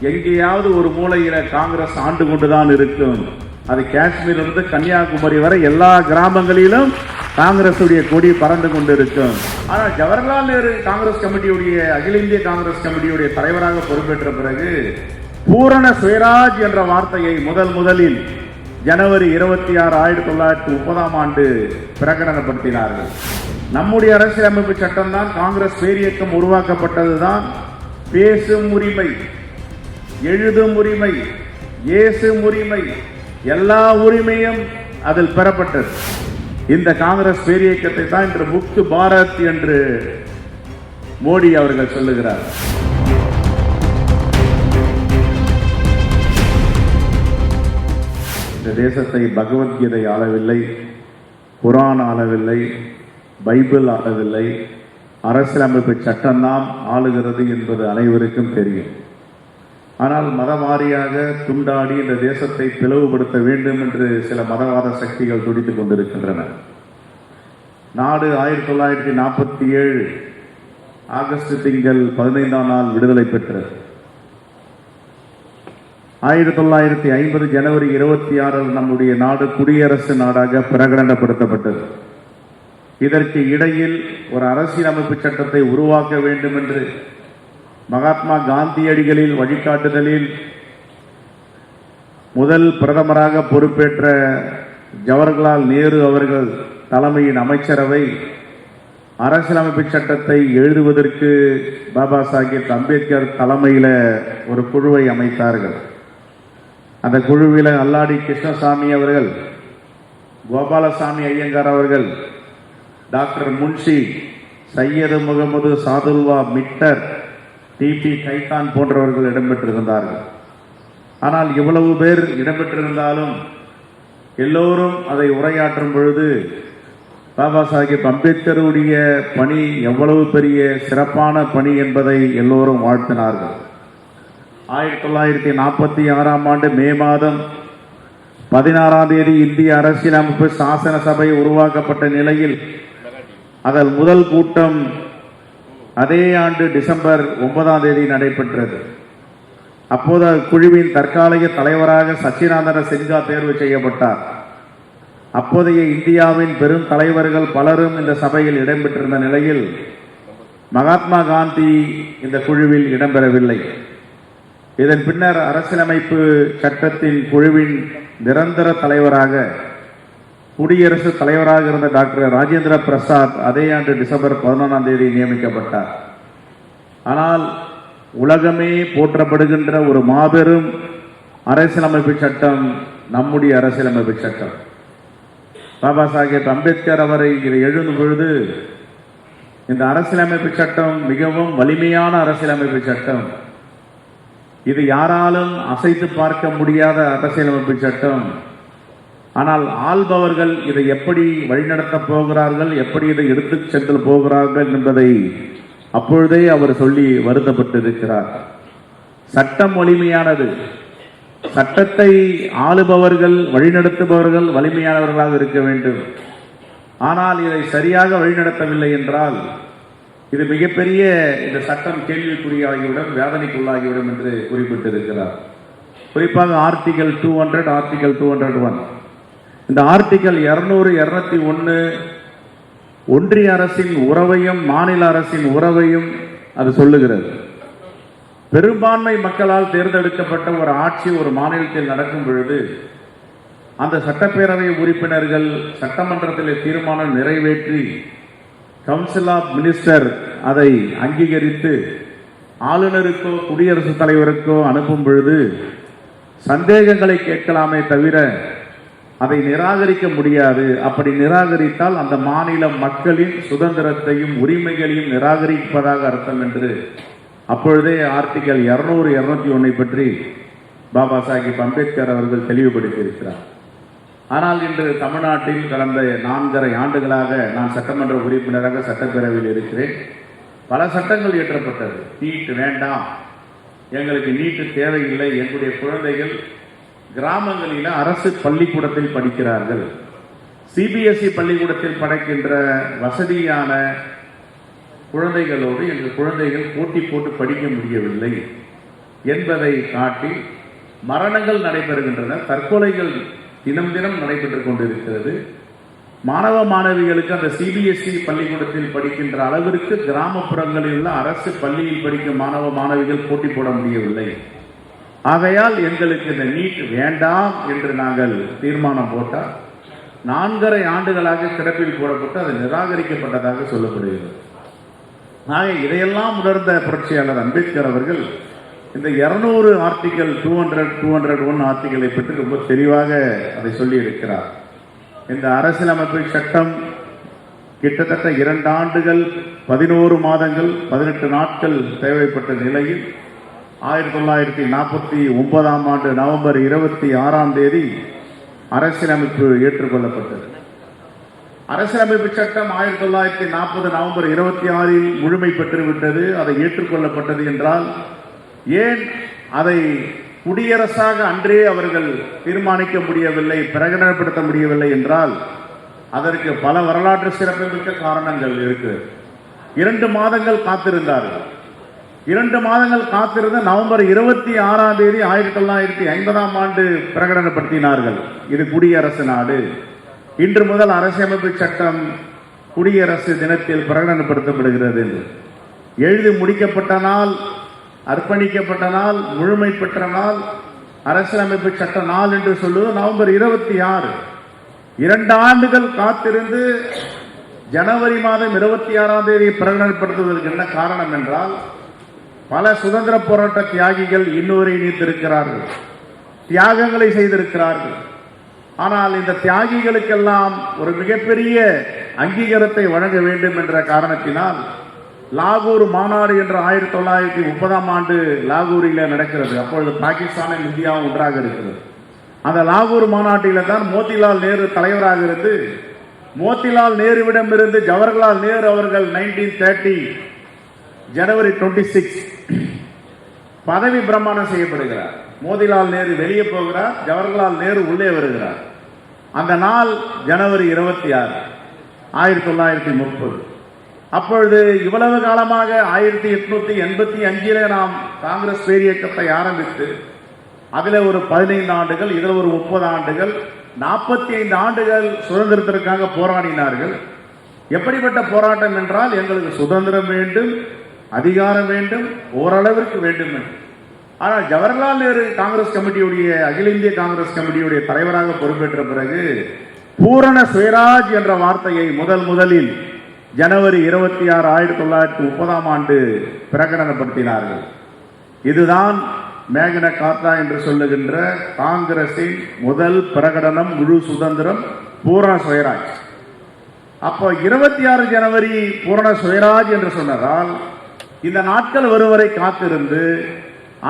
எங்கேயாவது ஒரு மூலையில காங்கிரஸ் ஆண்டு கொண்டுதான் இருக்கும். அது காஷ்மீர் இருந்து கன்னியாகுமரி வரை எல்லா கிராமங்களிலும் காங்கிரசுடைய கொடி பறந்து கொண்டிருக்கும். ஆனால் ஜவஹர்லால் நேரு காங்கிரஸ் கமிட்டியுடைய அகில இந்திய காங்கிரஸ் கமிட்டியுடைய தலைவராக பொறுப்பேற்ற பிறகு பூரண சுயராஜ் என்ற வார்த்தையை முதல் முதலில் ஜனவரி இருபத்தி ஆறு ஆயிரத்தி தொள்ளாயிரத்தி முப்பதாம் ஆண்டு பிரகடனப்படுத்தினார்கள். நம்முடைய அரசியலமைப்பு சட்டம் தான் காங்கிரஸ் பேரியக்கம் உருவாக்கப்பட்டதுதான் பேசும் உரிமை. எழுதும் உரிமை ஏசும் உரிமை எல்லா உரிமையும் அதில் பெறப்பட்டது. இந்த காங்கிரஸ் பேரியக்கத்தை தான் இன்று முக்து பாரத் என்று மோடி அவர்கள் சொல்லுகிறார். இந்த தேசத்தை பகவத்கீதை ஆளவில்லை குரான் ஆளவில்லை பைபிள் ஆளவில்லை அரசியலமைப்பு சட்டம்தான் ஆளுகிறது என்பது அனைவருக்கும் தெரியும். ஆனால் மதமாரியாக துண்டாடி இந்த தேசத்தை பிளவுபடுத்த வேண்டும் என்று சில மதவாத சக்திகள் துடித்துக் கொண்டிருக்கின்றன. நாடு ஆயிரத்தி தொள்ளாயிரத்தி நாற்பத்தி ஏழு ஆகஸ்ட் திங்கள் பதினைந்தாம் நாள் விடுதலை பெற்றது. ஆயிரத்தி தொள்ளாயிரத்தி ஐம்பது ஜனவரி இருபத்தி ஆறில் நம்முடைய நாடு குடியரசு நாடாக பிரகடனப்படுத்தப்பட்டது. இதற்கு இடையில் ஒரு அரசியலமைப்பு சட்டத்தை உருவாக்க வேண்டும் என்று மகாத்மா காந்தியடிகளில் வழிகாட்டுதலில் முதல் பிரதமராக பொறுப்பேற்ற ஜவஹர்லால் நேரு அவர்கள் தலைமையின் அமைச்சரவை அரசியலமைப்பு சட்டத்தை எழுதுவதற்கு பாபா சாஹேப் அம்பேத்கர் தலைமையில் ஒரு குழுவை அமைத்தார்கள். அந்த குழுவில் அல்லாடி கிருஷ்ணசாமி அவர்கள் கோபாலசாமி ஐயங்கார் அவர்கள் டாக்டர் முன்ஷி சையது முகமது சாதுல்வா மிட்டர் டிபி கைகான் போன்றவர்கள் இடம்பெற்றிருந்தார்கள். ஆனால் இவ்வளவு பேர் இடம்பெற்றிருந்தாலும் எல்லோரும் அதை உரையாற்றும் பொழுது பாபா சாஹிப் அம்பேத்கருடைய பணி எவ்வளவு பெரிய சிறப்பான பணி என்பதை எல்லோரும் வாழ்த்தினார்கள். ஆயிரத்தி தொள்ளாயிரத்தி நாற்பத்தி ஆறாம் ஆண்டு மே மாதம் பதினாறாம் தேதி இந்திய அரசியலமைப்பு சாசன சபை உருவாக்கப்பட்ட நிலையில் அதன் முதல் கூட்டம் அதே ஆண்டு டிசம்பர் ஒன்பதாம் தேதி நடைபெற்றது. அப்போது அக்குழுவின் தற்காலிக தலைவராக சச்சிதானந்த சின்ஹா தேர்வு செய்யப்பட்டார். அப்போதைய இந்தியாவின் பெரும் தலைவர்கள் பலரும் இந்த சபையில் இடம்பெற்றிருந்த நிலையில் மகாத்மா காந்தி இந்த குழுவில் இடம்பெறவில்லை. இதன் பின்னர் அரசியலமைப்பு சட்டத்தின் குழுவின் நிரந்தர தலைவராக குடியரசுத் தலைவராக இருந்த டாக்டர் ராஜேந்திர பிரசாத் அதே ஆண்டு டிசம்பர் பதினொன்றாம் தேதி நியமிக்கப்பட்டார். ஆனால் உலகமே போற்றப்படுகின்ற ஒரு மாபெரும் அரசியலமைப்பு சட்டம் நம்முடைய அரசியலமைப்பு சட்டம். பாபா சாஹேப் அம்பேத்கர் அவரை இதை எழுதும் பொழுது இந்த அரசியலமைப்பு சட்டம் மிகவும் வலிமையான அரசியலமைப்பு சட்டம். இது யாராலும் அசைத்து பார்க்க முடியாத அரசியலமைப்பு சட்டம். ஆனால் ஆள்பவர்கள் இதை எப்படி வழிநடத்தப் போகிறார்கள் எப்படி இதை எடுத்துச் சென்று போகிறார்கள் என்பதை அப்பொழுதே அவர் சொல்லி வருத்தப்பட்டிருக்கிறார். சட்டம் வலிமையானது. சட்டத்தை ஆளுபவர்கள் வழிநடத்துபவர்கள் வலிமையானவர்களாக இருக்க வேண்டும். ஆனால் இதை சரியாக வழிநடத்தவில்லை என்றால் இது மிகப்பெரிய இந்த சட்டம் கேள்விக்குறியாகிவிடும் வேதனைக்குள்ளாகிவிடும் என்று குறிப்பிட்டிருக்கிறார். குறிப்பாக article two hundred article two hundred one இந்த ஆர்டிகல் இருநூறு இருநூத்தி ஒன்று ஒன்றிய அரசின் உறவையும் மாநில அரசின் உறவையும் அது சொல்லுகிறது. பெரும்பான்மை மக்களால் தேர்ந்தெடுக்கப்பட்ட ஒரு ஆட்சி ஒரு மாநிலத்தில் நடக்கும் பொழுது அந்த சட்டப்பேரவை உறுப்பினர்கள் சட்டமன்றத்தில் தீர்மானம் நிறைவேற்றி கவுன்சில் ஆஃப் மினிஸ்டர் அதை அங்கீகரித்து ஆளுநருக்கோ குடியரசுத் தலைவருக்கோ அனுப்பும் பொழுது சந்தேகங்களை கேட்கலாமே தவிர அதை நிராகரிக்க முடியாது. அப்படி நிராகரித்தால் அந்த மாநில மக்களின் சுதந்திரத்தையும் உரிமைகளையும் நிராகரிப்பதாக அர்த்தம் என்று. அப்பொழுதே ஆர்டிகல் இருநூறு இருநூத்தி ஒன்னை பற்றி பாபா சாஹிப் அம்பேத்கர் அவர்கள் தெளிவுபடுத்தியிருக்கிறார். ஆனால் இன்று தமிழ்நாட்டில் கடந்த நான்கரை ஆண்டுகளாக நான் சட்டமன்ற உறுப்பினராக சட்டப்பேரவையில் இருக்கிறேன். பல சட்டங்கள் இயற்றப்பட்டது. நீட் வேண்டாம். எங்களுக்கு நீட்டு தேவையில்லை. எங்களுடைய குழந்தைகள் கிராமங்களில் அரசு பள்ளிக்கூடத்தில் படிக்கிறார்கள். சிபிஎஸ்இ பள்ளிக்கூடத்தில் படிக்கின்ற வசதியான குழந்தைகளோடு எங்கள் குழந்தைகள் போட்டி போட்டு படிக்க முடியவில்லை என்பதை காட்டி மரணங்கள் நடைபெறுகின்றன. தற்கொலைகள் தினம் தினம் நடைபெற்று கொண்டிருக்கிறது. மாணவ மாணவிகளுக்கு அந்த சிபிஎஸ்இ பள்ளிக்கூடத்தில் படிக்கின்ற அளவிற்கு கிராமப்புறங்களில் உள்ள அரசு பள்ளியில் படிக்கும் மாணவ மாணவிகள் போட்டி போட முடியவில்லை. ஆகையால் எங்களுக்கு இந்த நீட் வேண்டாம் என்று நாங்கள் தீர்மானம் போட்டால் நான்கரை ஆண்டுகளாக சிறப்பில் போடப்பட்டு அது நிராகரிக்கப்பட்டதாக சொல்லப்படுகிறது. ஆக இதையெல்லாம் உணர்ந்த புரட்சியாளர் அம்பேத்கர் அவர்கள் இந்த இரநூறு article two hundred two hundred one ஆர்டிக்கலை பற்றி ரொம்ப தெளிவாக அதை சொல்லி இருக்கிறார் இந்த அரசியலமைப்பு சட்டம் கிட்டத்தட்ட இரண்டு ஆண்டுகள் பதினோரு மாதங்கள் பதினெட்டு நாட்கள் தேவைப்பட்ட நிலையில் ஆயிரத்தி தொள்ளாயிரத்தி நாற்பத்தி ஒன்பதாம் ஆண்டு நவம்பர் இருபத்தி ஆறாம் தேதி அரசியலமைப்பு ஏற்றுக்கொள்ளப்பட்டது. அரசியலமைப்பு சட்டம் ஆயிரத்தி தொள்ளாயிரத்தி நாற்பது நவம்பர் இருபத்தி ஆறில் முழுமை பெற்றுவிட்டது அதை ஏற்றுக்கொள்ளப்பட்டது என்றால் ஏன் அதை குடியரசாக அன்றே அவர்கள் தீர்மானிக்க முடியவில்லை பிரகடனப்படுத்த முடியவில்லை என்றால் அதற்கு பல வரலாற்று சிறப்புமிக்க காரணங்கள் இருக்கு. இரண்டு மாதங்கள் காத்திருந்தார்கள். இரண்டு மாதங்கள் காத்திருந்த நவம்பர் இருபத்தி ஆறாம் தேதி ஆயிரத்தி தொள்ளாயிரத்தி ஐம்பதாம் ஆண்டு பிரகடனப்படுத்தினார்கள். இது குடியரசு நாடு. இன்று முதல் அரசியமைப்பு சட்டம் குடியரசு தினத்தில் பிரகடனப்படுத்தப்படுகிறது என்று. எழுதி முடிக்கப்பட்ட நாள் அர்ப்பணிக்கப்பட்ட நாள் முழுமை பெற்ற நாள் அரசியலமைப்பு சட்ட நாள் என்று சொல்லுவது நவம்பர் இருபத்தி ஆறு. இரண்டு ஆண்டுகள் காத்திருந்து ஜனவரி மாதம் இருபத்தி ஆறாம் தேதி பிரகடனப்படுத்துவதற்கு என்ன காரணம் என்றால் பல சுதந்திர போராட்ட தியாகிகள் இன்னொரு இணைத்திருக்கிறார்கள் தியாகங்களை செய்திருக்கிறார்கள். ஆனால் இந்த தியாகிகளுக்கெல்லாம் ஒரு மிகப்பெரிய அங்கீகாரத்தை வழங்க வேண்டும் என்ற காரணத்தினால் லாகூர் மாநாடு என்ற ஆயிரத்தி தொள்ளாயிரத்தி முப்பதாம் ஆண்டு லாகூரில் நடக்கிறது. அப்பொழுது பாகிஸ்தானும் இந்தியாவும் ஒன்றாக இருக்கிறது. அந்த லாகூர் மாநாட்டில தான் மோதிலால் நேரு தலைவராக இருந்து மோதிலால் நேருவிடமிருந்து ஜவஹர்லால் நேரு அவர்கள் nineteen thirty January twenty six பதவி பிரமாணம் செய்யப்படுகிறார். மோதிலால் நேரு வெளியே போகிறார். ஜவஹர்லால் நேரு உள்ளே வருகிறார். அந்த நாள் ஜனவரி இருபத்தி ஆறு ஆயிரத்தி தொள்ளாயிரத்தி முப்பது. அப்பொழுது இவ்வளவு காலமாக ஆயிரத்தி எட்நூத்தி எண்பத்தி அஞ்சிலே நாம் காங்கிரஸ் பேரியக்கத்தை ஆரம்பித்து அதில் ஒரு பதினைந்து ஆண்டுகள் இதில் ஒரு முப்பது ஆண்டுகள் நாற்பத்தி ஐந்து ஆண்டுகள் சுதந்திரத்திற்காக போராடினார்கள். எப்படிப்பட்ட போராட்டம் என்றால் எங்களுக்கு சுதந்திரம் வேண்டும் அதிகாரம் வேண்டும் ஓரளவிற்கு வேண்டும் என்று. ஆனால் ஜவஹர்லால் நேரு காங்கிரஸ் கமிட்டியுடைய அகில இந்திய காங்கிரஸ் கமிட்டியுடைய தலைவராக பொறுப்பேற்ற பிறகு பூரண சுயராஜ் என்ற வார்த்தையை முதல் முதலில் ஜனவரி இருபத்தி ஆறு ஆயிரத்தி தொள்ளாயிரத்தி முப்பதாம் ஆண்டு பிரகடனப்படுத்தினார்கள். இதுதான் மேகன காத்தா என்று சொல்லுகின்ற காங்கிரசின் முதல் பிரகடனம் முழு சுதந்திரம் பூரண சுயராஜ் அப்போ இருபத்தி ஆறு ஜனவரி பூரண சுயராஜ் என்று சொன்னதால் இந்த நாட்கள் வருவரை காத்திருந்து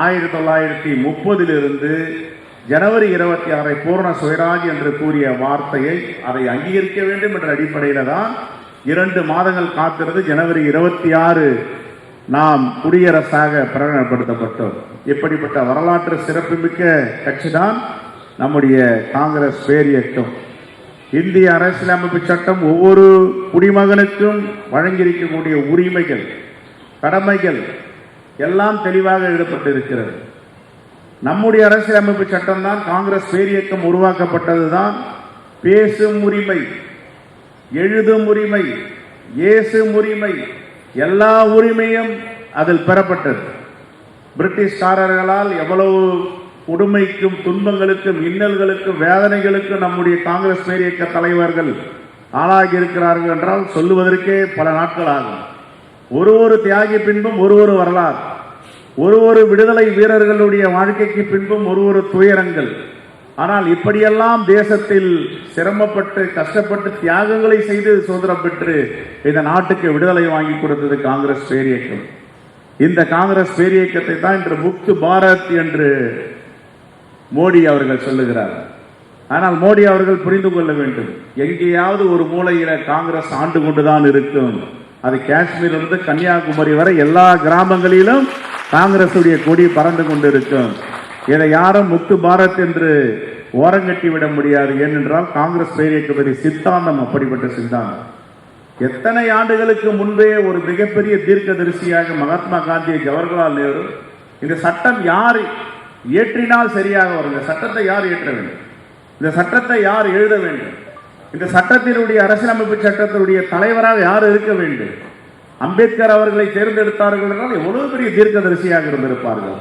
ஆயிரத்தி தொள்ளாயிரத்தி முப்பதிலிருந்து ஜனவரி இருபத்தி ஆறை பூரண சுயராஜ் என்று கூறிய வார்த்தையை அதை அங்கீகரிக்க வேண்டும் என்ற அடிப்படையில் தான் இரண்டு மாதங்கள் காத்திருந்து ஜனவரி இருபத்தி ஆறு நாம் குடியரசாக பிரகடனப்படுத்தப்பட்டோம். இப்படிப்பட்ட வரலாற்று சிறப்புமிக்க கட்சி தான் நம்முடைய காங்கிரஸ் பேரியக்கம் இந்திய அரசியலமைப்பு சட்டம் ஒவ்வொரு குடிமகனுக்கும் வழங்கியிருக்கக்கூடிய உரிமைகள் கடமைகள் எல்லாம் தெளிவாக எழுதப்பட்டிருக்கிறது. நம்முடைய அரசியலமைப்பு சட்டம் தான் காங்கிரஸ் பேரியக்கம் உருவாக்கப்பட்டதுதான். பேசும் உரிமை எழுதும் உரிமை ஏசும் உரிமை எல்லா உரிமையும் அதில் பெறப்பட்டது. பிரிட்டிஷ்காரர்களால் எவ்வளவு கொடுமைக்கும் துன்பங்களுக்கும் இன்னல்களுக்கும் வேதனைகளுக்கும் நம்முடைய காங்கிரஸ் பேரியக்க தலைவர்கள் ஆளாகி இருக்கிறார்கள் என்றால் சொல்லுவதற்கே பல நாட்கள் ஆகும். ஒரு ஒரு தியாகி பின்பும் ஒரு ஒரு வரலாறு. ஒரு ஒரு விடுதலை வீரர்களுடைய வாழ்க்கைக்கு பின்பும் ஒரு ஒரு துயரங்கள். ஆனால் இப்படியெல்லாம் தேசத்தில் சிரமப்பட்டு கஷ்டப்பட்டு தியாகங்களை செய்து சுதந்திரம் பெற்று இந்த நாட்டுக்கு விடுதலை வாங்கி கொடுத்தது காங்கிரஸ் பேரியக்கம் இந்த காங்கிரஸ் பேரியக்கத்தை தான் இன்று முக்து பாரத் என்று மோடி அவர்கள் சொல்லுகிறார். ஆனால் மோடி அவர்கள் புரிந்து கொள்ள வேண்டும். எங்கேயாவது ஒரு மூலையில காங்கிரஸ் ஆண்டு கொண்டுதான் இருக்கும். அது காஷ்மீர்லேருந்து கன்னியாகுமரி வரை எல்லா கிராமங்களிலும் காங்கிரசுடைய கொடி பறந்து கொண்டிருக்கும். இதை யாரும் முக்து பாரத் என்று ஓரங்கட்டி விட முடியாது. ஏனென்றால் காங்கிரஸ் பேரியக்கபதி சித்தாந்தம் அப்படிப்பட்ட சித்தாந்தம். எத்தனை ஆண்டுகளுக்கு முன்பே ஒரு மிகப்பெரிய தீர்க்கதரிசியாக மகாத்மா காந்தி ஜவஹர்லால் நேரு இந்த சட்டம் யார் இயற்றினால் சரியாக வரும் இந்த சட்டத்தை யார் இயற்ற வேண்டும்? இந்த சட்டத்தை யார் எழுத வேண்டும்? இந்த சட்டத்தினுடைய அரசியலமைப்பு சட்டத்தினுடைய தலைவராக யார் இருக்க வேண்டும்? அம்பேத்கர் அவர்களை தேர்ந்தெடுத்தார்கள் என்றால் எவ்வளவு பெரிய தீர்க்கதரிசியாக இருந்திருப்பார்கள்?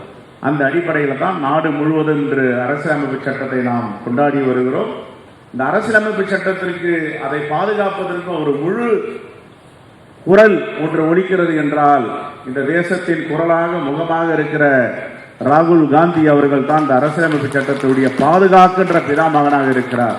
அந்த அடிப்படையில் தான் நாடு முழுவதும் இன்று அரசியலமைப்பு சட்டத்தை நாம் கொண்டாடி வருகிறோம். இந்த அரசியலமைப்பு சட்டத்திற்கு அதை பாதுகாப்பதற்கு ஒரு முழு குரல் ஒன்று ஒழிக்கிறது என்றால் இந்த தேசத்தின் குரலாக முகமாக இருக்கிற ராகுல் காந்தி அவர்கள் தான் இந்த அரசியலமைப்பு சட்டத்துடைய பாதுகாக்கின்ற பிதாமகனாக இருக்கிறார்.